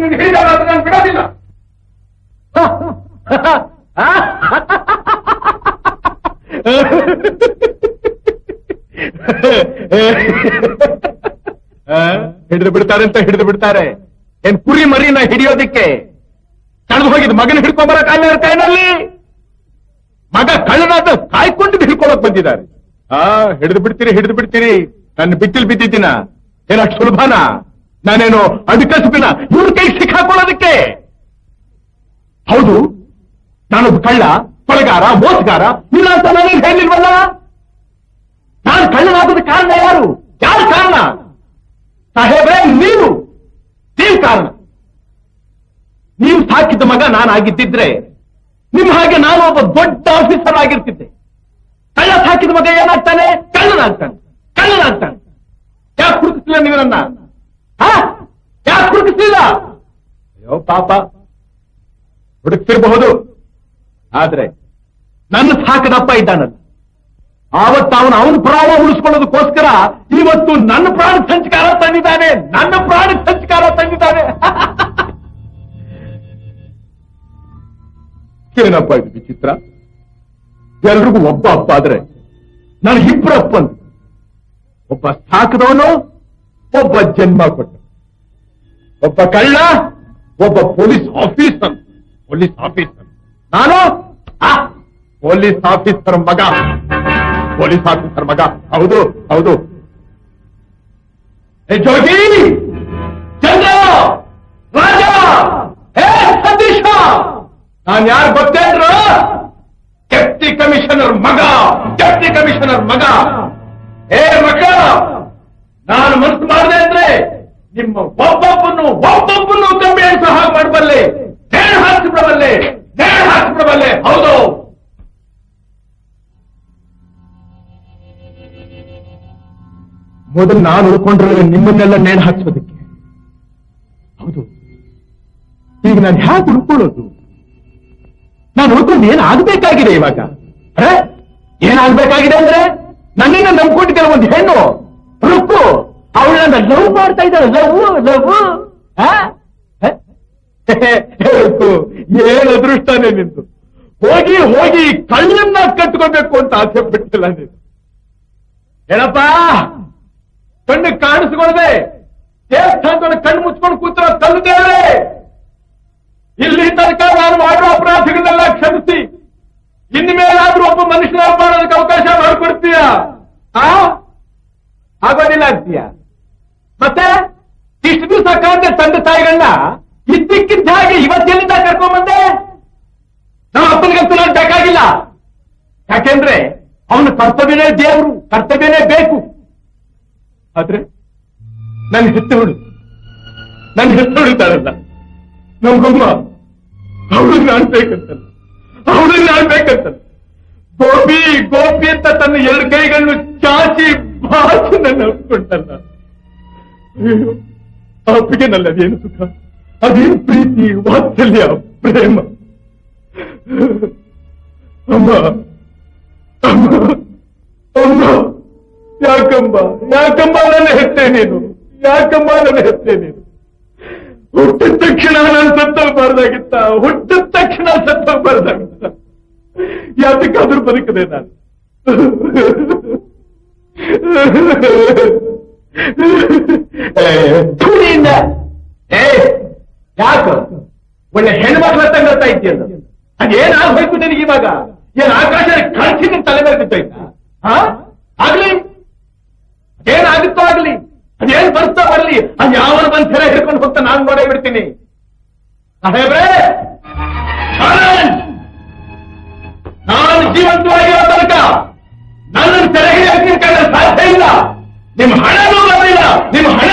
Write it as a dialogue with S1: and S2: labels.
S1: ನೀನು ಹಿಡಿದಾಗ ನಾನು ಬಿಡೋದಿಲ್ಲ. ಹಿಡಿದು ಬಿಡ್ತಾರೆ ಅಂತ ಹಿಡಿದು ಬಿಡ್ತಾರೆ. ಏನ್ ಕುರಿ ಮರಿನ ಹಿಡಿಯೋದಿಕ್ಕೆ. ಕಳೆದು ಹೋಗಿದ್ ಮಗನ ಹಿಡ್ಕೊಂಬರಕ್ ಅಲ್ಲ ಕೈನಲ್ಲಿ ಮಗ ಕಳ್ಳನಾದ ಕಾಯ್ಕೊಂಡು ಹಿಡ್ಕೊಳಕ್ ಬಂದಿದ್ದಾರೆ. ಆ, ಹಿಡಿದು ಬಿಡ್ತೀರಿ ಹಿಡಿದು ಬಿಡ್ತೀರಿ. ನನ್ನ ಬಿತ್ತಿಲ್ ಬಿದ್ದಿದ್ದೀನ? ಏನಷ್ಟು ಸುಲಭನ? ನಾನೇನು ಅಡ್ಕಸ್ಬಿನ ಇವ್ರ ಕೈ ಸಿಕ್ಕಾಕೊಳ್ಳೋದಕ್ಕೆ? ಹೌದು, ನಾನೊಬ್ಬ ಕಳ್ಳ, ಕೊಲೆಗಾರ, ಮೋಸಗಾರ ಇಲ್ಲ ಅಂತ ನಾನೇನು ಹೇಳಿಲ್ವಲ್ಲ? ನಾನು ಕಳ್ಳನಾಗದ ಕಾರಣ ಯಾರು? ಯಾರು ಕಾರಣ? ಸಾಹೇಬ್ರೆ ನೀವು ನೀವು ಕಾರಣ. ನೀವು ಸಾಕಿದ ಮಗ ನಾನಾಗಿದ್ದಿದ್ರೆ ನಿಮ್ಮ ಹಾಗೆ ನಾನು ಒಬ್ಬ ದೊಡ್ಡ ಆಫೀಸರ್ ಆಗಿರ್ತಿದ್ದೆ. ಕಳ್ಳ ಸಾಕಿದ ಮಗ ಏನಾಗ್ತಾನೆ? ಕಳ್ಳನಾಗ್ತಾನೆ. ಕಳ್ಳನಾಗ್ತಾನೆ. ಯಾಕೆ ಹುಡುಕಿಸ್ಲಿಲ್ಲ ನೀವು ನನ್ನ? ಯಾಕೆ ಹುಡುಕಿಸಲಿಲ್ಲ ಅಯ್ಯೋ, ಪಾಪ. ಹುಡುಕ್ತಿರಬಹುದು. ಆದ್ರೆ ನನ್ನ ಸಾಕದಪ್ಪ ಇದ್ದಾನಲ್ಲ. ಆವತ್ತು ಅವನು ಅವನ ಪ್ರಾಣ ಉಳಿಸ್ಕೊಳ್ಳೋದಕ್ಕೋಸ್ಕರ ಇವತ್ತು ನನ್ನ ಪ್ರಾಣ ಸಂಚಕಾರ ತಂದಿದ್ದಾನೆ. ನನ್ನ ಪ್ರಾಣ ಸಂಚಕಾರ ತಂದಿದ್ದಾನೆ. ಏನಪ್ಪ ಇದು ವಿಚಿತ್ರ? ಎಲ್ರಿಗೂ ಒಬ್ಬ ಅಪ್ಪ ಆದ್ರೆ ನನಗಿಬ್ರು ಅಪ್ಪಂದು ಒಬ್ಬ ಸಾಕದವನು, ಒಬ್ಬ ಜನ್ಮ ಕೊಟ್ಟ ಒಬ್ಬ ಕಳ್ಳ ಒಬ್ಬ ಪೊಲೀಸ್ ಆಫೀಸರ್ ಪೊಲೀಸ್ ಆಫೀಸರ್ ನಾನು ಆ, ಪೊಲೀಸ್ ಆಫೀಸರ್ ಮಗ ಪೊಲೀಸ್ ಆಫೀಸರ್ ಮಗ ಹೌದು ಹೌದು ಏ ಜೋಗಿ ಚಂದ್ರ ರಾಜ ಹೇ ಸತೀಶ ನಾನ್ ಯಾರು ಗೊತ್ತೇನ್ರ ಡೆಪ್ಟಿ ಕಮಿಷನರ್ ಮಗ ಡೆಪ್ಟಿ ಕಮಿಷನರ್ ಮಗ ಏ ಮಗ ನಾನು ಮನಸ್ಸು ಮಾಡಿದೆ ಅಂದ್ರೆ ನಿಮ್ಮ ಒಬ್ಬೊಬ್ಬನು ಒಬ್ಬೊಬ್ಬನು ಕಮ್ಮಿ ಸಹ ಮಾಡಬಲ್ಲೆ ನೇಣು ಹಾಕಿಬಿಡಬಲ್ಲೆ ನೇಣು ಹಾಕಿಬಿಡಬಲ್ಲೆ ಹೌದು. ಮೊದಲು ನಾನು ಉಳ್ಕೊಂಡ್ರೆ ನಿಮ್ಮನ್ನೆಲ್ಲ ನೇಣು ಹಾಕ್ಸೋದಕ್ಕೆ. ಹೌದು. ಈಗ ನಾನು ಹ್ಯಾಕ್ ಉಳ್ಕೊಳ್ಳೋದು? ನಾನು ಉಳ್ಕೊಂಡು ಏನಾಗಬೇಕಾಗಿದೆ ಇವಾಗ? ಏನಾಗಬೇಕಾಗಿದೆ ಅಂದ್ರೆ ನನ್ನಿಂದ ನಂಬ್ಕೊಂಡಿದ್ದೇನೆ ಒಂದು ಹೆಣ್ಣು, ರುಕ್ಕು. ಅವಳನ್ನ ಲವ್ ಮಾಡ್ತಾ ಇದ್ದಾಳೆ ಲವ್ ಲವ್. ಏನ್ ಅದೃಷ್ಟನೇ ನಿಂತು ಹೋಗಿ ಹೋಗಿ ಕಳ್ಳನ್ನ ಕಟ್ಕೋಬೇಕು ಅಂತ ಆಸೆ ಪಟ್ಟಿಲ್ಲ ನೀನು. ಹೇಳಪ್ಪ ಕಣ್ಣು ಕಾಣಿಸ್ಕೊಳ್ದೆ. ದೇವಸ್ಥಾನದೊಳಗೆ ಕಣ್ಣು ಮುಚ್ಕೊಂಡು ಕೂತಿರೋ ಕಲ್ಲು ದೇವರೇ. ಇಲ್ಲಿ ತನಕ ಮತ್ತೆ ಇಷ್ಟು ದಿವಸ ಕಾಂದೆ ತಂದೆ ತಾಯಿಗಳನ್ನ ಇದ್ದಕ್ಕಿದ್ದ ಹಾಗೆ ಇವತ್ತೆಲ್ಲಿಂದ ಕರ್ಕೊಂಡ್ಬಂದೆ? ನಮ್ಮ ಅಪ್ಪನಿಗಂತೂ ನಾನು ಬೇಕಾಗಿಲ್ಲ. ಯಾಕೆಂದ್ರೆ ಅವನು ಕರ್ತವ್ಯನೇ ದೇವರು, ಕರ್ತವ್ಯನೇ ಬೇಕು. ಆದ್ರೆ ನನ್ನ ಹೆತ್ತವಳು ನನ್ನ ಹೆತ್ತವಳು ಇದ್ದಾಳಲ್ಲ ನಮ್ಮಮ್ಮ ಅವಳು ನಾನ್ ಬೇಕಂತ ಅವಳು ನಾನ್ ಬೇಕಂತ ಗೋಪಿ ಗೋಪಿ ಅಂತ ತನ್ನ ಎರಡು ಕೈಗಳನ್ನು ಚಾಚಿ ಬಾಚಿ ನನ್ನ ಅಪ್ಕೊಂಡಲ್ಲ ಅಯ್ಯೋ, ನಲ್ಲ ಅದೇನು ಸುಖ. ಅದೇನು ಪ್ರೀತಿ ವಾತ್ಸಲ್ಯ ಪ್ರೇಮ. ಅಮ್ಮ ಅಮ್ಮ ಅಮ್ಮ ಯಾಕಂಬ ಯಾಕಂಬ ನನ್ನ ಹೆತ್ತೆ ನೀನು? ಯಾಕಂಬ ನನ್ನ ಹೆತ್ತೆ ನೀನು? ಹುಟ್ಟಿದ ತಕ್ಷಣ ನಾನು ಸತ್ತೋಗ್ಬಾರ್ದಾಗಿತ್ತ ಹುಟ್ಟಿದ ತಕ್ಷಣ ಸತ್ತೋಗ್ಬಾರ್ದಾಗಿತ್ತ ಯಾತಕ್ಕಾದ್ರೂ ಬದುಕದೆ ನಾನು? ಥುಡಿಯಿಂದ. ಏ, ಯಾಕ? ಒಳ್ಳೆ ಹೆಣ್ಮಕ್ಳ ತಂಗತ್ತಾ ಇದೆಯಲ್ಲ ಅದೇನಾಗ್ ಹೋಯ್ತು ನಿನಗೆ ಇವಾಗ? ಏನ್ ಆಕಾಶ ಕಳಿಸಿ ನಿನ್ ತಲೆ ಮೇಲೆ ಹಾ? ಆಗ್ಲಿ. ಏನಾಗುತ್ತೋ ಆಗ್ಲಿ. ಅದೇನ್ ಬರ್ತಾ ಬರ್ಲಿ. ಅದ್ ಯಾವ ಬಂದ್ ಸೆರೆ ಹಿಡ್ಕೊಂಡು ಹೋಗ್ತಾ ನಾನು ನೋಡೇ ಬಿಡ್ತೀನಿ! ನಾನು ಜೀವಂತವಾಗಿರೋ ತನಕ ನನ್ನನ್ನು ಸೆರೆ ಹಿಡಿಯೋಕೆ ಸಾಧ್ಯ ಇಲ್ಲ. ನಿಮ್ ಹಣನೂ ಬಂದಿಲ್ಲ